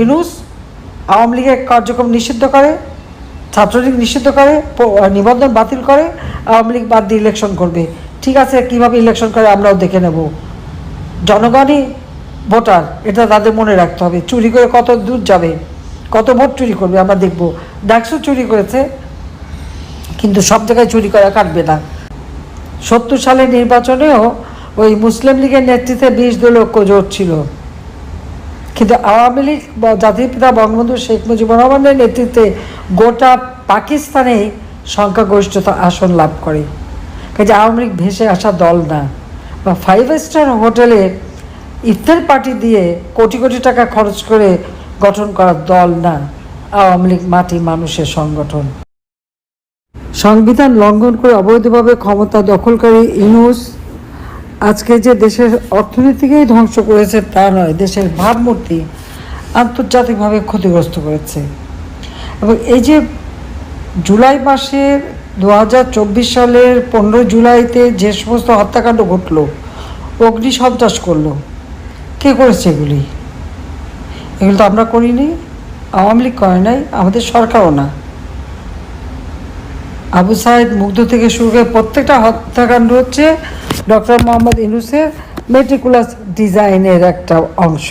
ইউনুস আওয়ামী লীগের কার্যক্রম নিষিদ্ধ করে, ছাত্রলীগ নিষিদ্ধ করে নিবন্ধন বাতিল করে, আওয়ামী লীগ বাদ দিয়ে ইলেকশন করবে। ঠিক আছে, কীভাবে ইলেকশন করে আমরাও দেখে নেব। জনগণই ভোটার, এটা তাদের মনে রাখতে হবে। চুরি করে কত দূর যাবে, কত ভোট চুরি করবে, আমরা দেখব। ডাকসু চুরি করেছে, কিন্তু সব জায়গায় চুরি করা কাটবে না। সত্তর সালের নির্বাচনেও ওই মুসলিম লীগের নেতৃত্বে বিশ দলীয় জোট ছিল। কিন্তু আওয়ামী লীগ জাতির পিতা বঙ্গবন্ধু শেখ মুজিবুর রহমানের নেতৃত্বে গোটা পাকিস্তানে সংখ্যাগরিষ্ঠতা আসন লাভ করে। কাজে আওয়ামী লীগ ভেসে আসা দল না। বা ফাইভ স্টার হোটেলে ইফতার পার্টি দিয়ে কোটি কোটি টাকা খরচ করে গঠন করা দল না আওয়ামী লীগ মাটি মানুষের সংগঠন। সংবিধান লঙ্ঘন করে অবৈধভাবে ক্ষমতা দখলকারী ইনুস আজকে যে দেশের অর্থনীতিকেই ধ্বংস করেছে তা নয়, দেশের ভাবমূর্তি আন্তর্জাতিকভাবে ক্ষতিগ্রস্ত করেছে। এবং এই যে জুলাই মাসের দু হাজার চব্বিশ সালের পনেরো জুলাইতে যে সমস্ত হত্যাকাণ্ড ঘটলো অগ্নি সন্ত্রাস করল, কে করেছে এগুলি? এগুলো তো আমরা করিনি, আওয়ামী লীগ করে নাই, আমাদের সরকারও না। আবু সাইদ মুগ্ধ থেকে শুরু করে প্রত্যেকটা হত্যাকাণ্ড হচ্ছে ডক্টর মোহাম্মদ ইনুসের মেট্রিকুলাস ডিজাইনের একটা অংশ।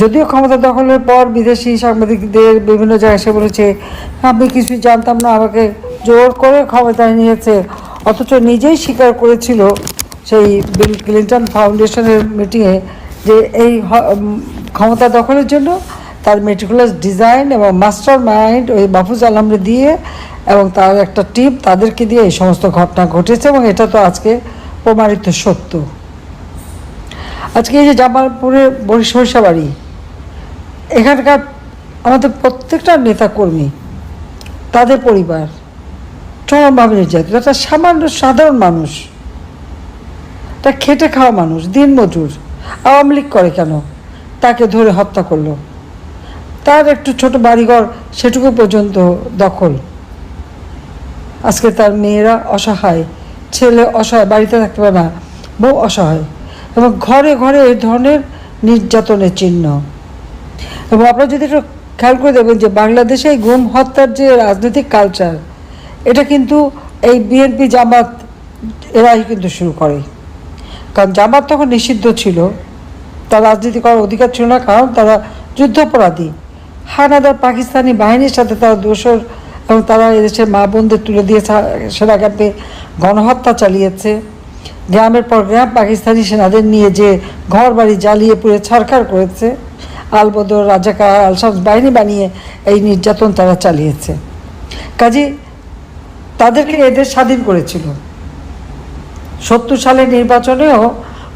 যদিও ক্ষমতা দখলের পর বিদেশি সাংবাদিকদের বিভিন্ন জায়গায় এসে বলেছে, আমি কিছুই জানতাম না, আমাকে জোর করে ক্ষমতায় নিয়েছে। অথচ নিজেই স্বীকার করেছিল সেই বিল ক্লিন্টন ফাউন্ডেশনের মিটিংয়ে যে এই ক্ষমতা দখলের জন্য তার মেটিকুলাস ডিজাইন এবং মাস্টার মাইন্ড ওই মাহফুজ আলমরে দিয়ে এবং তার একটা টিম তাদেরকে দিয়ে এই সমস্ত ঘটনা ঘটেছে এবং এটা তো আজকে প্রমাণিত সত্য। আজকে এই যে জামালপুরের বাড়ি, এখানকার আমাদের প্রত্যেকটা নেতাকর্মী, তাদের পরিবার, চরমভাবে নির্যাতিত, একটা সামান্য সাধারণ মানুষ তা খেটে খাওয়া মানুষ, দিনমজুর, আওয়ামী লীগ করে কেন? তাকে ধরে হত্যা করল। তার একটু ছোট বাড়িঘর সেটুকু পর্যন্ত দখল। আজকে তার মেয়েরা অসহায়, ছেলে অসহায়, বাড়িতে থাকতে পারে না, বউ অসহায় এবং ঘরে ঘরে এই ধরনের নির্যাতনের চিহ্ন। এবং আপনারা যদি একটু খেয়াল করে দেখবেন যে বাংলাদেশে এই গুম হত্যার যে রাজনৈতিক কালচার এটা কিন্তু এই বিএনপি জামাত এরাই কিন্তু শুরু করে। কারণ জামাত তখন নিষিদ্ধ ছিল, তার রাজনীতি করার অধিকার ছিল না, কারণ তারা যুদ্ধাপরাধী। হানাদার পাকিস্তানি বাহিনীর সাথে তারা দোষর এবং তারা এদেশের মা বোনদের তুলে দিয়ে সেনা গণহত্যা চালিয়েছে। গ্রামের পর গ্রাম পাকিস্তানি সেনাদের নিয়ে যে ঘর বাড়ি জ্বালিয়ে পুড়ে ছারখার করেছে, আলবদর, রাজাকার, আলসামস বাহিনী বানিয়ে এই নির্যাতন তারা চালিয়েছে। কাজে তাদেরকে এদের স্বাধীন করেছিল। সত্তর সালের নির্বাচনেও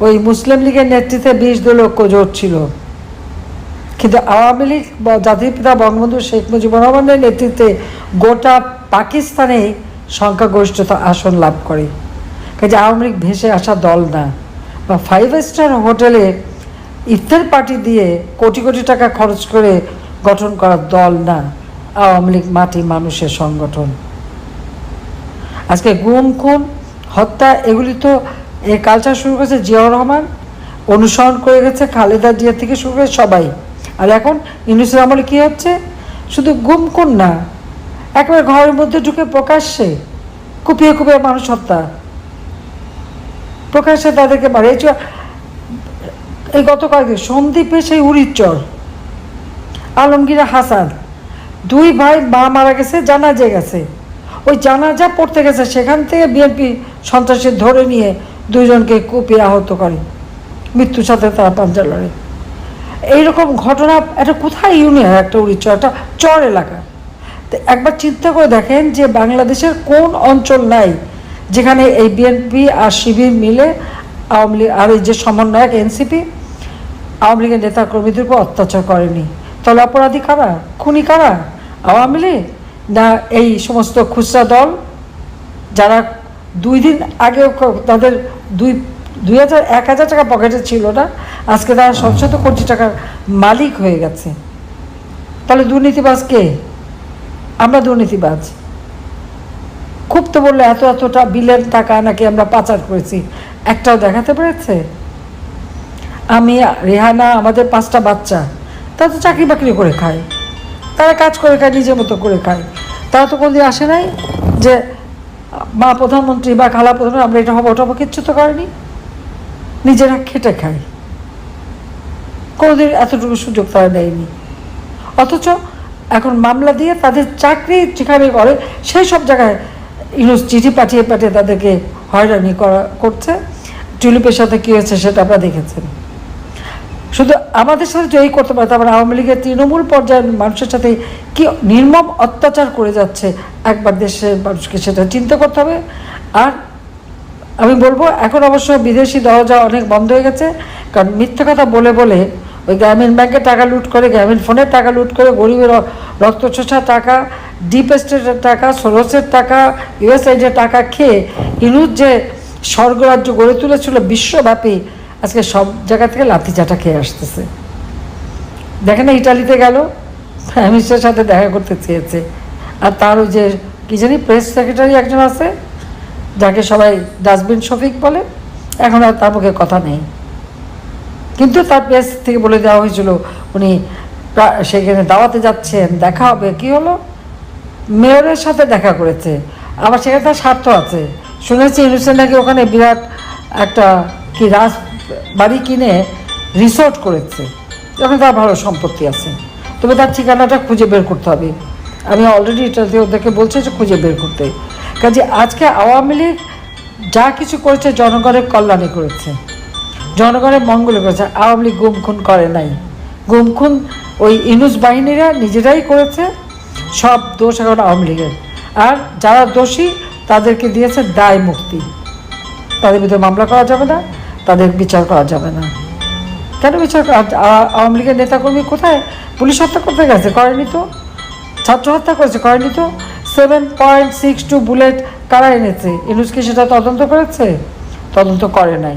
ওই মুসলিম লীগের নেতৃত্বে বিশ দলীয় জোট ছিল। কিন্তু আওয়ামী লীগ জাতির পিতা বঙ্গবন্ধু শেখ মুজিবুর রহমানের নেতৃত্বে গোটা পাকিস্তানে সংখ্যাগরিষ্ঠতা আসন লাভ করে। কাজে আওয়ামী লীগ ভেসে আসা দল না। বা ফাইভ স্টার হোটেলে ইফতার পার্টি দিয়ে কোটি কোটি টাকা খরচ করে গঠন করা দল না আওয়ামী লীগ মাটি মানুষের সংগঠন। আজকে গুম, খুন, হত্যা, এগুলি তো এ কালচার শুরু করেছে জিয়াউর রহমান, অনুসরণ করে গেছে খালেদা জিয়া থেকে শুরু করে সবাই। আর এখন ইউনুসের আমলে কী হচ্ছে? শুধু গুম না একেবারে ঘরের মধ্যে ঢুকে প্রকাশ্যে কুপিয়ে কুপিয়ে মানুষ হত্যা। প্রকাশ্যে তাদেরকে মারে। এই এই গত কয়েকদিন সন্দীপে সেই উড়িচ্চর আলমগীর হাসান, দুই ভাই মা মারা গেছে, জানাজে গেছে। ওই জানাজা পড়তে গেছে, সেখান থেকে বিএনপি সন্ত্রাসী ধরে নিয়ে দুইজনকে কুপিয়ে আহত করে। মৃত্যুর সাথে তারা পাঞ্জা লড়ে। এইরকম ঘটনা, এটা কোথায় ইউনিয়ন একটা উড়িচ্চর একটা চর এলাকা। তো একবার চিন্তা করে দেখেন যে বাংলাদেশের কোন অঞ্চল নাই যেখানে এই বিএনপি আর শিবির মিলে আওয়ামী লীগ আর এই যে সমন্বয়ক এনসিপি আওয়ামী লীগের নেতা কর্মীদের উপর অত্যাচার করেনি। তাহলে অপরাধী কারা? খুনি কারা? আওয়ামী লীগ? না এই সমস্ত খুচরা দল যারা দুই দিন আগেও তাদের দুই দুই হাজার, এক হাজার টাকা পকেটে ছিল না। আজকে তারা শত শত কোটি টাকার মালিক হয়ে গেছে। তাহলে দুর্নীতিবাজ কে? আমরা দুর্নীতিবাজ। খুব তো বললে এত এতটা বিলের টাকা নাকি আমরা পাচার করেছি। একটাও দেখাতে পেরেছে? আমি, রেহানা, আমাদের পাঁচটা বাচ্চা, তারা তো চাকরি বাকরি করে খায়। তারা কাজ করে খায়, নিজের মতো করে খায়। তারা তো কোনোদিন আসে নাই যে, মা প্রধানমন্ত্রী বা খালা প্রধানমন্ত্রী, আমরা এটা হব, ওটা হব, কিচ্ছু তো করেনি। নিজেরা খেটে খায়। কোনোদিন এতটুকু সুযোগ তারা নেয়নি অথচ এখন মামলা দিয়ে তাদের চাকরি যেখানে করে, সেই সব জায়গায় ইউনুস চিঠি পাঠিয়ে পাঠিয়ে তাদেরকে হয়রানি করা করছে। টিউলিপের সাথে কী হয়েছে সেটা আপনারা দেখেছেন। শুধু আমাদের সাথে জয়ী করতে পারে, তারপরে আওয়ামী লীগের তৃণমূল পর্যায়ের মানুষের সাথে কি নির্মম অত্যাচার করে যাচ্ছে, একবার দেশের মানুষকে সেটা চিন্তা করতে হবে। আর আমি বলব, এখন অবশ্য বিদেশি দরজা অনেক বন্ধ হয়ে গেছে। কারণ মিথ্যে কথা বলে বলে ওই গ্রামীণ ব্যাংকে টাকা লুট করে, গ্রামীণ ফোনের টাকা লুট করে গরিবের রক্তচোষা টাকা ডিপ স্টেটের টাকা সোরসের টাকা ইউএসআইডের টাকা খেয়ে ইনুজ যে স্বর্গরাজ্য গড়ে তুলেছিল বিশ্বব্যাপী, আজকে সব জায়গা থেকে লাথিচাটা খেয়ে আসতেছে। দেখেন না, ইটালিতে গেল প্রাইম মিনিস্টারের সাথে দেখা করতে চেয়েছে। আর তার ওই যে, কী জানি প্রেস সেক্রেটারি একজন আছে যাকে সবাই ডাস্টবিন শফিক বলে, এখন আর তার মুখে কথা নেই। কিন্তু তার প্রেস থেকে বলে দেওয়া হয়েছিল, উনি সেখানে দাওয়াতে যাচ্ছেন, দেখা হবে, কি হলো? মেয়রের সাথে দেখা করেছে। আবার সেখানে তার স্বার্থ আছে। শুনেছি ইউনুসেন নাকি ওখানে বিরাট একটা কি রাজ বাড়ি কিনে রিসোর্ট করেছে। ওখানে তার ভালো সম্পত্তি আছে। তবে তার ঠিকানাটা খুঁজে বের করতে হবে। আমি অলরেডি এটাতে ওদেরকে বলছি যে খুঁজে বের করতে। কাজে আজকে আওয়ামী লীগ যা কিছু করেছে জনগণের কল্যাণে করেছে। জনগণের মঙ্গলে করেছে। আওয়ামী লীগ গুম খুন করে নাই। গুম খুন ওই ইনুস বাহিনীরা নিজেরাই করেছে। সব দোষ এখন আওয়ামী লীগের। আর যারা দোষী, তাদেরকে দিয়েছে দায় মুক্তি। তাদের ভিতরে মামলা করা যাবে না, তাদের বিচার করা যাবে না। কেন বিচার আওয়ামী লীগের নেতাকর্মী কোথায়? পুলিশ হত্যা করতে গেছে, করেনি তো। ছাত্র হত্যা করেছে, করেনি তো। Seven point six two bullet কারা এনেছে? ইনুস কি সেটা তদন্ত করেছে? তদন্ত করে নাই।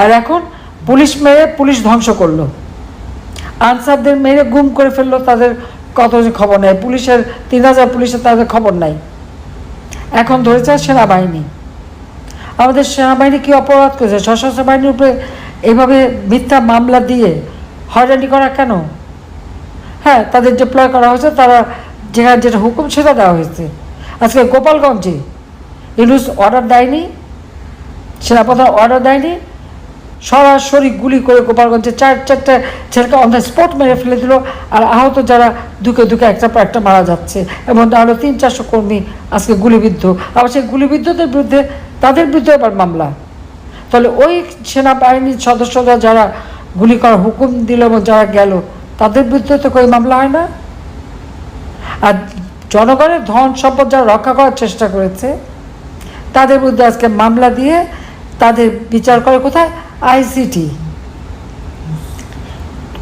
আর এখন পুলিশ মেরে পুলিশ ধ্বংস করল। আনসারদের মেরে গুম করে ফেলল তাদের কত যে খবর নেই। পুলিশের তিন হাজার পুলিশের তাদের খবর নাই। এখন ধরেছে সেনাবাহিনী। আমাদের সেনাবাহিনী কি অপরাধ করেছে? সশস্ত্র বাহিনীর উপরে এইভাবে মিথ্যা মামলা দিয়ে হয়রানি করা কেন? হ্যাঁ তাদের ডিপ্লয় করা হয়েছে, তারা যেখানে যেটা হুকুম সেটা দেওয়া হয়েছে। আজকে গোপালগঞ্জে ইউনুস অর্ডার দেয়নি, সেনাপ্রধান অর্ডার দেয়নি, সরাসরি গুলি করে গোপালগঞ্জে চার, চারটা ছেলেকে অন দ্য স্পট মেরে ফেলে দিল, আর আহত যারা দুকে দুকে একটা পর একটা মারা যাচ্ছে। এবং তাহলে তিন, চারশো কর্মী আজকে গুলিবিদ্ধ। আবার সেই গুলিবিদ্ধদের বিরুদ্ধে তাদের বিরুদ্ধে আবার মামলা। তাহলে ওই সেনাবাহিনীর সদস্যরা যারা গুলি করার হুকুম দিল এবং যারা গেল, তাদের বিরুদ্ধে তো কোনো মামলা হয় না? আর জনগণের ধন সম্পদ যারা রক্ষা করার চেষ্টা করেছে, তাদের বিরুদ্ধে আজকে মামলা দিয়ে তাদের বিচার করে কোথায়? আইসিটি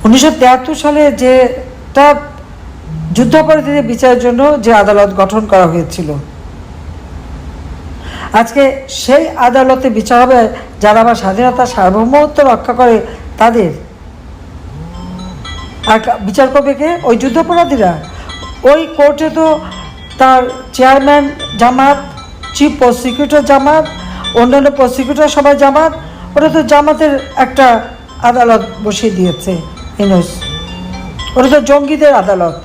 উনিশশো তেয়াত্তর সালে যেটা যুদ্ধাপরাধীদের বিচারের জন্য যে আদালত গঠন করা হয়েছিল, আজকে সেই আদালতে বিচার হবে যারা আবার স্বাধীনতা সার্বভৌমত্ব রক্ষা করে তাদের। আর বিচার করবে কে? ওই যুদ্ধাপরাধীরা ওই কোর্টে তো তার chairman Jamaat, chief prosecutor Jamaat, অন্যান্য প্রসিকিউটর সবাই জামাত ওটা তো জামাতের একটা আদালত বসিয়ে দিয়েছে, ইনুস। ওটা তো জঙ্গিদের আদালত।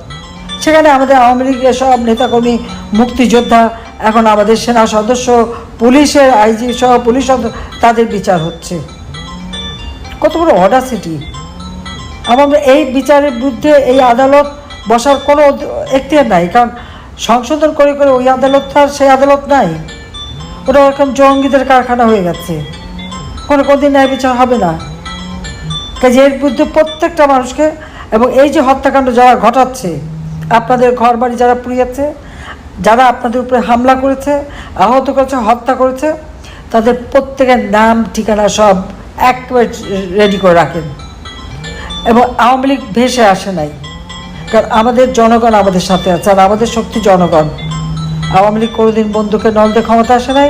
সেখানে আমাদের আওয়ামী লীগের সব নেতাকর্মী, মুক্তিযোদ্ধা, এখন আমাদের সেনা সদস্য, পুলিশের আইজি সহ পুলিশ তাদের বিচার হচ্ছে। কত বড় অডাসিটি আমাদের এই বিচারের বিরুদ্ধে এই আদালত বসার কোনো এখতিয়ার নাই, কারণ সংশোধন করে করে ওই আদালত আর সেই আদালত নাই। ওটা এরকম জঙ্গিদের কারখানা হয়ে গেছে। কোনো কোনদিন ন্যায় বিচার হবে না। কাজে এর বিরুদ্ধে প্রত্যেকটা মানুষকে এবং এই যে হত্যাকাণ্ড যারা ঘটাচ্ছে, আপনাদের ঘর বাড়ি যারা পুড়িয়েছে যারা আপনাদের উপরে হামলা করেছে, আহত করেছে, হত্যা করেছে, তাদের প্রত্যেকের নাম, ঠিকানা সব একেবারে রেডি করে রাখেন। এবং আওয়ামী লীগ ভেসে আসে নাই। কারণ আমাদের জনগণ আমাদের সাথে আছে আর আমাদের শক্তি জনগণ। আওয়ামী লীগ কোনোদিন বন্ধুকে নলদে ক্ষমতা আসে নাই,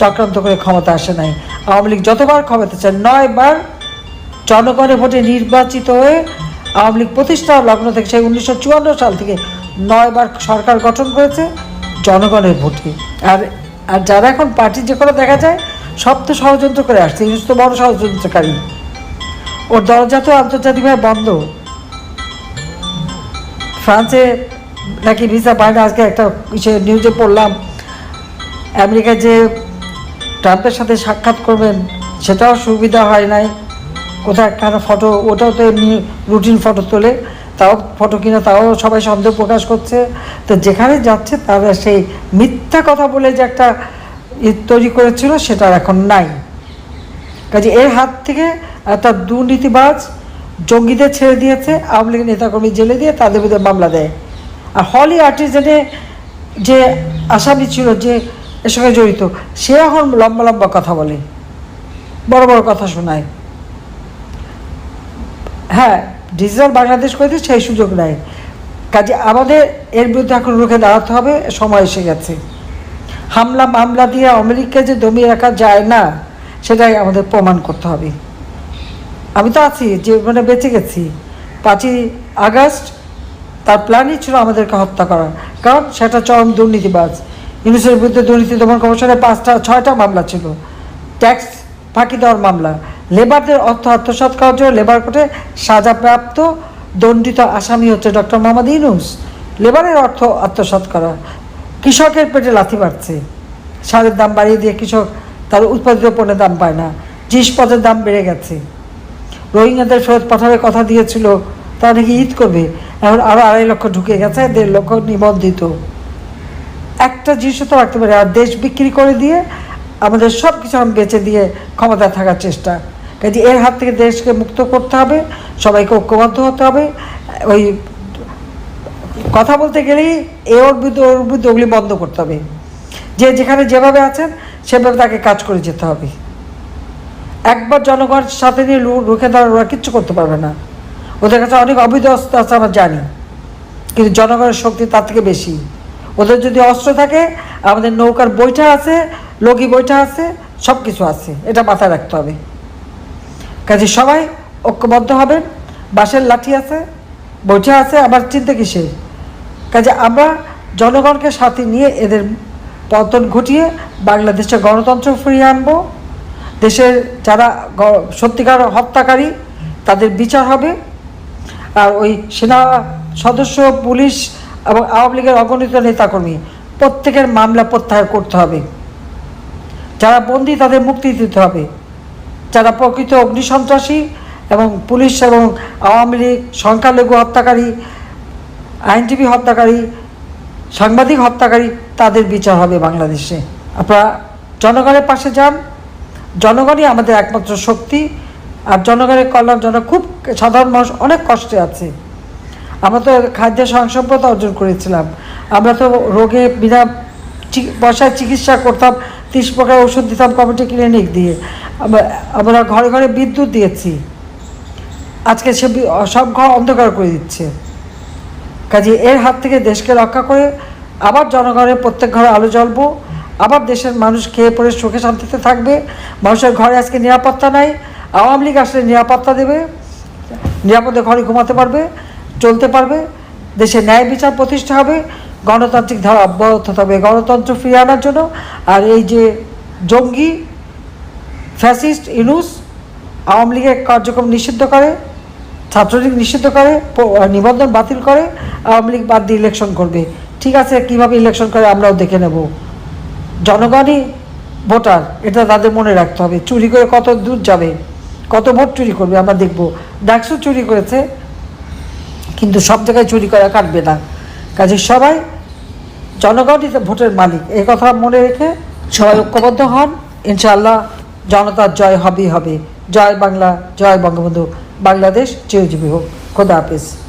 চক্রান্ত করে ক্ষমতা আসে নাই। আওয়ামী লীগ যতবার ক্ষমতা চায়, নয়বার জনগণের ভোটে নির্বাচিত হয়ে আওয়ামী লীগ প্রতিষ্ঠা লগ্ন থেকে সেই উনিশশো চুয়ান্ন সাল থেকে নয়বার সরকার গঠন করেছে জনগণের ভোটে আর আর যারা এখন পার্টি যে করে দেখা যায়, সব তো ষড়যন্ত্র করে আসছে, ইউনুস তো বড় ষড়যন্ত্রকারী। ওর দরজা তো আন্তর্জাতিকভাবে বন্ধ। ফ্রান্সে নাকি ভিসা পায় না আজকে একটা সে নিউজে পড়লাম, আমেরিকায় যে ট্রাম্পের সাথে সাক্ষাৎ করবেন, সেটাও সুবিধা হয় নাই। কোথায় কেন ফটো ওটাও তো এমনি রুটিন ফটো তোলে। তাও ফটো কিনা, তাও সবাই সন্দেহ প্রকাশ করছে। তো যেখানে যাচ্ছে, তারা সেই মিথ্যা কথা বলে যে একটা তৈরি করেছিল, সেটা এখন নাই। কাজে এর হাত থেকে একটা দুর্নীতিবাজ জঙ্গিদের ছেড়ে দিয়েছে, আওয়ামী লীগের নেতাকর্মী জেলে দিয়ে তাদের বিরুদ্ধে মামলা দেয়। আর হলি আর্টিজেনে যে আসামি ছিল, যে এর সঙ্গে জড়িত, সে এখন লম্বা লম্বা কথা বলে। বড় বড় কথা শোনায়। হ্যাঁ ডিজিটাল বাংলাদেশ করতে সেই সুযোগ নেয়। কাজে আমাদের এর বিরুদ্ধে এখন রুখে দাঁড়াতে হবে, সময় এসে গেছে। হামলা মামলা দিয়ে আমেরিকা যে দমিয়ে রাখা যায় না, সেটাই আমাদের প্রমাণ করতে হবে। আমি তো আছি, যে মানে বেঁচে গেছি। পাঁচই আগস্ট, তার প্ল্যানই ছিল আমাদেরকে হত্যা করা। কারণ সেটা চরম দুর্নীতিবাজ। ইউনিসের বিরুদ্ধে দুর্নীতি দমন কমিশনে পাঁচটা, ছয়টা মামলা ছিল। ট্যাক্স ফাঁকি দেওয়ার মামলা। লেবারদের অর্থ আত্মসাৎ করার জন্য লেবার কোর্টে সাজাপ্রাপ্ত দণ্ডিত আসামি হচ্ছে ডক্টর মোহাম্মদ ইউনুস। লেবারের অর্থ আত্মসাৎ করা। কৃষকের পেটে লাথি মারছে। সারের দাম বাড়িয়ে দিয়ে কৃষক তার উৎপাদিত পণ্যের দাম পায় না। জিনিসপত্রের দাম বেড়ে গেছে। রোহিঙ্গাদের ফেরত পাঠানোর কথা দিয়েছিল তারা নাকি ঈদ করবে? এখন আরও আড়াই লক্ষ ঢুকে গেছে, দেড় লক্ষ নিবন্ধিত। একটা জিনিসও তো রাখতে পারে, আর দেশ বিক্রি করে দিয়ে আমাদের সব কিছু বেচে দিয়ে ক্ষমতায় থাকার চেষ্টা। কাজে এর হাত থেকে দেশকে মুক্ত করতে হবে, সবাইকে ঐক্যবদ্ধ হতে হবে। ওই কথা বলতে গেলেই এ ওর বিরুদ্ধে ওর বিরুদ্ধে ওগুলি বন্ধ করতে হবে। যে যেখানে যেভাবে আছেন, সেভাবে তাকে কাজ করে যেতে হবে। একবার জনগণের সাথে নিয়ে রুখে দাঁড়ানো ওরা কিচ্ছু করতে পারবে না। ওদের কাছে অনেক অবৈধ অস্ত্র আছে, আমরা জানি। কিন্তু জনগণের শক্তি তার থেকে বেশি। ওদের যদি অস্ত্র থাকে, আমাদের নৌকার বইটা আছে, লগি বইটা আছে সব কিছু আছে। এটা মাথায় রাখতে হবে। কাজে সবাই ঐক্যবদ্ধ হবেন, বাঁশের লাঠি আছে বইটা আছে, আবার চিন্তা কিসের? কাজে আমরা জনগণকে সাথে নিয়ে এদের পতন ঘটিয়ে বাংলাদেশে গণতন্ত্র ফিরিয়ে আনব। দেশের যারা সত্যিকার হত্যাকারী, তাদের বিচার হবে। আর ওই সেনা সদস্য, পুলিশ এবং আওয়ামী লীগের অগণিত নেতাকর্মী, প্রত্যেকের মামলা প্রত্যাহার করতে হবে। যারা বন্দী, তাদের মুক্তি দিতে হবে। যারা প্রকৃত অগ্নিসন্ত্রাসী এবং পুলিশ এবং আওয়ামী লীগ, সংখ্যালঘু হত্যাকারী, আইনজীবী হত্যাকারী, সাংবাদিক হত্যাকারী, তাদের বিচার হবে বাংলাদেশে। আপনারা জনগণের পাশে যান। জনগণই আমাদের একমাত্র শক্তি, আর জনগণের কল্যাণ জন্য খুব সাধারণ মানুষ অনেক কষ্টে আছে। আমরা তো খাদ্য স্বয়ংসম্পদা অর্জন করেছিলাম। আমরা তো রোগে বিনা পয়সায় চিকিৎসা করতাম, তিরিশ প্রকার ওষুধ দিতাম কমিটি ক্লিনিক দিয়ে। আমরা ঘরে ঘরে বিদ্যুৎ দিয়েছি। আজকে সে সব ঘর অন্ধকার করে দিচ্ছে। কাজে এর হাত থেকে দেশকে রক্ষা করে আবার জনগণের প্রত্যেক ঘরে আলো জ্বলবো আবার দেশের মানুষ খেয়ে পড়ে সুখে শান্তিতে থাকবে। মানুষের ঘরে আজকে নিরাপত্তা নাই। আওয়ামী লীগ আসলে নিরাপত্তা দেবে। নিরাপদে ঘরে ঘুমাতে পারবে, চলতে পারবে। দেশে ন্যায় বিচার প্রতিষ্ঠা হবে। গণতান্ত্রিক ধারা অব্যাহত থাকবে। গণতন্ত্র ফিরিয়ে আনার জন্য আর এই যে জঙ্গি, ফ্যাসিস্ট, ইনুস আওয়ামী লীগের কার্যক্রম নিষিদ্ধ করে, ছাত্রলীগ নিষিদ্ধ করে নিবন্ধন বাতিল করে, আওয়ামী লীগ বাদ দিয়ে ইলেকশন করবে। ঠিক আছে, কীভাবে ইলেকশন করে আমরাও দেখে নেব। জনগণই ভোটার, এটা তাদের মনে রাখতে হবে। চুরি করে কত দূর যাবে, কত ভোট চুরি করবে আমরা দেখব। ডাকসু চুরি করেছে, কিন্তু সব জায়গায় চুরি করা কাটবে না। কাজে সবাই, জনগণই ভোটের মালিক। এই কথা মনে রেখে সবাই ঐক্যবদ্ধ হন। ইনশাআল্লাহ জনতার জয় হবেই হবে। জয় বাংলা, জয় বঙ্গবন্ধু। বাংলাদেশ চিরজীবী হোক। খোদা হাফিজ।